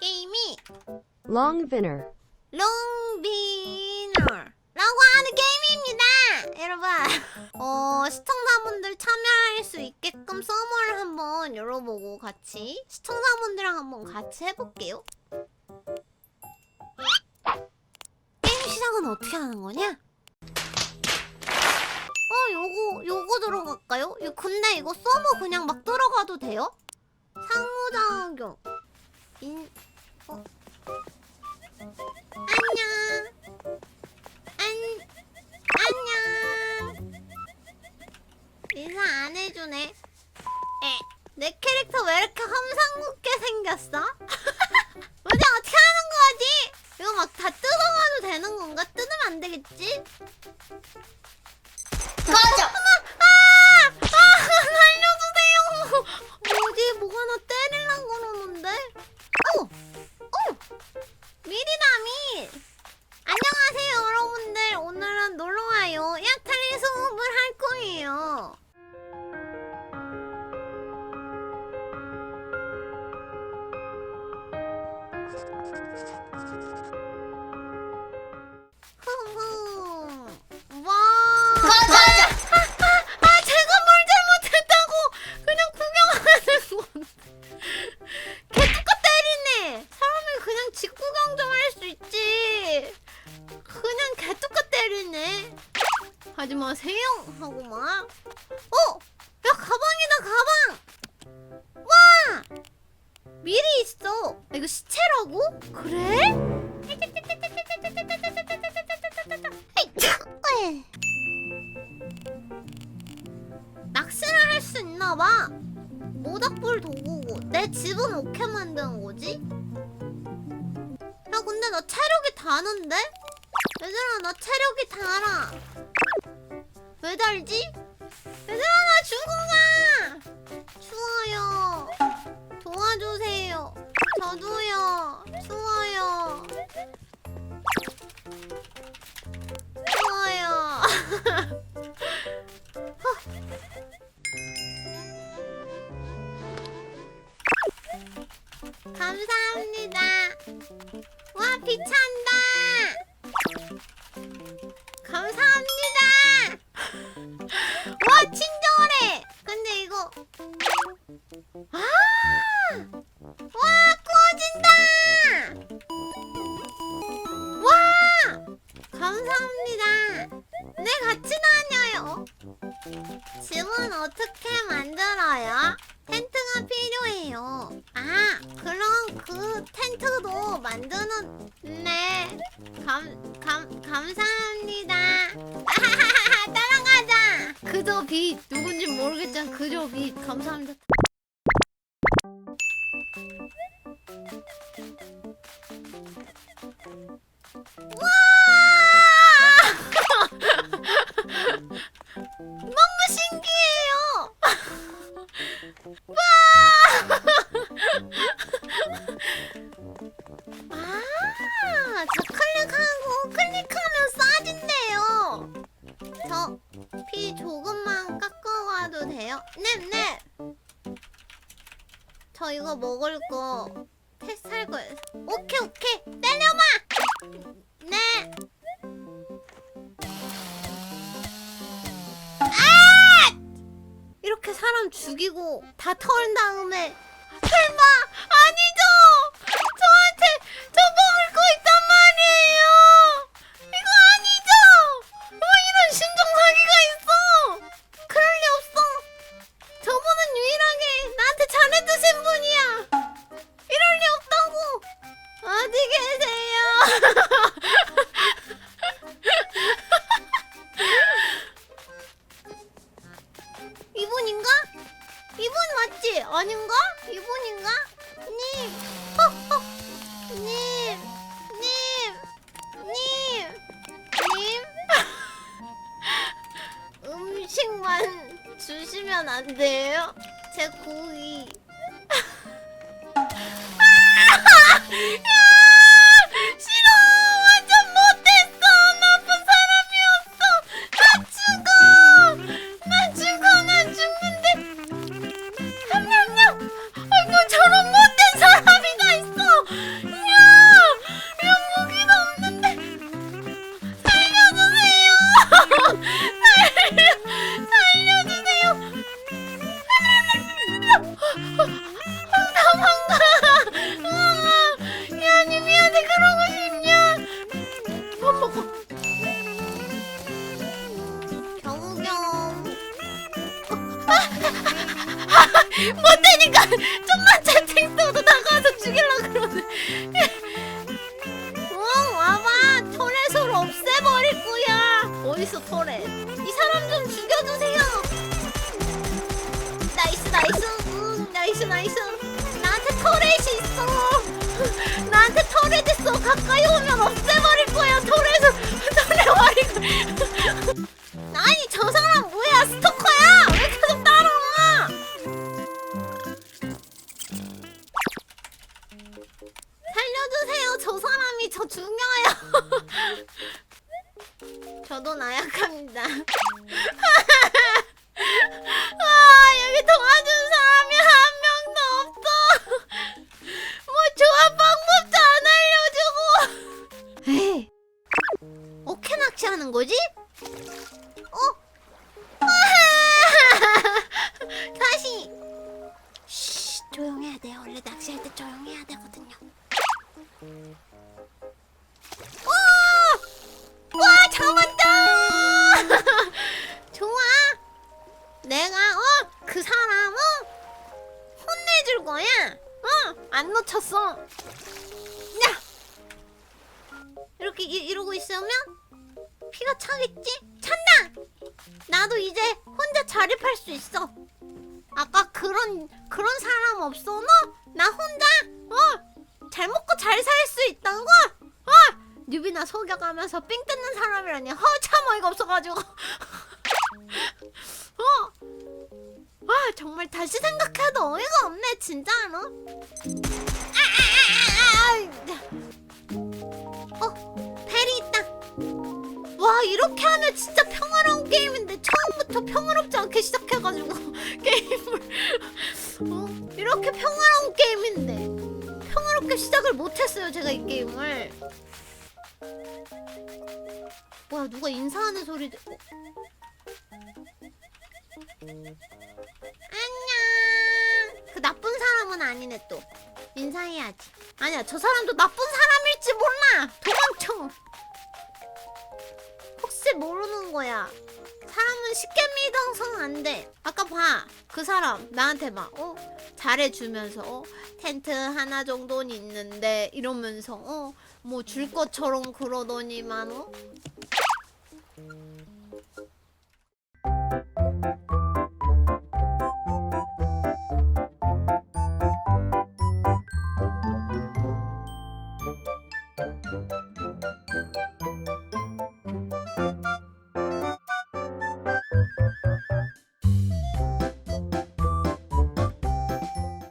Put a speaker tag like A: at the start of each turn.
A: 게임이
B: Longvinner.
A: 롱비너라고 하는 게임입니다. 여러분, 어, 시청자분들 참여할 수 있게끔 서버를 한번 열어보고 같이 시청자분들이랑 한번 같이 해볼게요. 게임 시작은 어떻게 하는 거냐? 어, 요거, 요거 들어갈까요? 이- 근데 이거 서버 그냥 막 들어가도 돼요? 상호작용. 인, 어. 안녕. 안, 안녕. 인사 안 해주네. 에, 내 캐릭터 왜 이렇게 험상궂게 생겼어? 도대체 어떻게 하는 거지? 이거 막 다 뜯어가도 되는 건가? 뜯으면 안 되겠지? 하지 마세요 하고 막 어! 야 가방이다 가방 와 미리 있어 이거 시체라고? 그래? 낚시를 할 수 있나 봐. 모닥불 도구고 내 집은 어떻게 만드는 거지? 야 근데 나 체력이 다는데? 얘들아 나 체력이 달아. 왜 달지? 얘들아 나 죽어가. 집은 어떻게 만들어요? 텐트가 필요해요. 아, 그럼 그 텐트도 만드는 네. 감, 감, 감사합니다. 따라가자. 그저 빛 누군지 모르겠지만 그저 빛 감사합니다. 아, 저 클릭하고 클릭하면 싸진대요. 저 피 조금만 깎아와도 돼요? 네, 네. 저 이거 먹을 거 테스트 할 거예요. 오케이, 오케이. 때려봐. 네. 사람 죽이고 다 털은 다음에 안 돼요? 제 고기. 못되니까 좀만 채팅 써도 나가서 죽일라 그러네 응 와봐. 터렛을 없애버릴 거야. 어딨어 터렛 이 사람 좀 죽여주세요. 나이스 나이스. 응 나이스 나이스. 나한테 터렛이 있어. 나한테 터렛 있어. 가까이 오면 없애버릴 거야 터렛을 터렛 버리고 저도 나약합니다. 아 여기 도와준 사람이 한 명도 없어. 뭐 조합 방법도 안 알려주고. 에이. 어케 낚시하는 거지? 어? 다시. 쉬 조용해야 돼. 원래 낚시할 때 조용해야 되거든요 내가 어 그 사람은 혼내줄 거야 어안 놓쳤어 야 이렇게 이, 이러고 있으면 피가 차겠지? 찬다! 나도 이제 혼자 자립할 수 있어. 아까 그런 그런 사람 없어 너? 나 혼자 어? 잘 먹고 잘 살 수 있다고? 어? 뉴비나 속여가면서 삥 뜯는 사람이라니 허참 어이가 없어가지고 정말 다시 생각해도 어이가 없네 진짜로 아, 아, 아, 아, 아. 어? 벨이 있다 와 이렇게 하면 진짜 평화로운 게임인데 처음부터 평화롭지 않게 시작해가지고 게임을 어? 이렇게 평화로운 게임인데 평화롭게 시작을 못했어요 제가 이 게임을 뭐야 누가 인사하는 소리 들... 어? 아니네 또 인사해야지 아니야 저 사람도 나쁜 사람일지 몰라 도망쳐 혹시 모르는 거야. 사람은 쉽게 믿어서는 안 돼. 아까 봐. 그 사람 나한테 막 어? 잘해주면서 어? 텐트 하나 정도는 있는데 이러면서 어? 뭐 줄 것처럼 그러더니만 어?